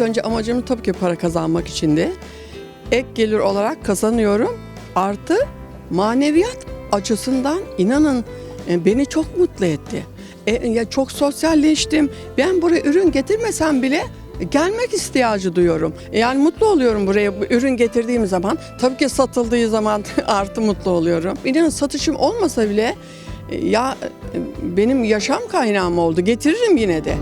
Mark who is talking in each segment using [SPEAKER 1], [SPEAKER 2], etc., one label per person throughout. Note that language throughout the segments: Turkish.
[SPEAKER 1] önce amacım tabii ki para kazanmak içindi. Ek gelir olarak kazanıyorum. Artı maneviyat açısından inanın e, beni çok mutlu etti. E, ya çok sosyalleştim. Ben buraya ürün getirmesem bile gelmek ihtiyacı duyuyorum. Yani mutlu oluyorum buraya bu ürün getirdiğim zaman. Tabii ki satıldığı zaman artı mutlu oluyorum. İnanın satışım olmasa bile e, ya e, benim yaşam kaynağım oldu. Getiririm yine de.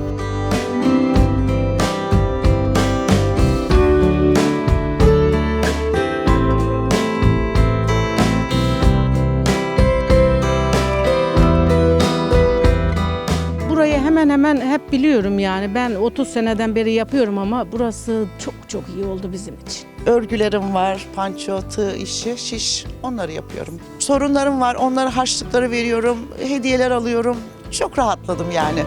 [SPEAKER 2] Burayı hemen hemen hep biliyorum yani. Ben 30 seneden beri yapıyorum ama burası çok çok iyi oldu bizim için.
[SPEAKER 3] Örgülerim var, panço, tığ işi, şiş onları yapıyorum. Sorunlarım var, onlara harçlıkları veriyorum, hediyeler alıyorum. Çok rahatladım yani.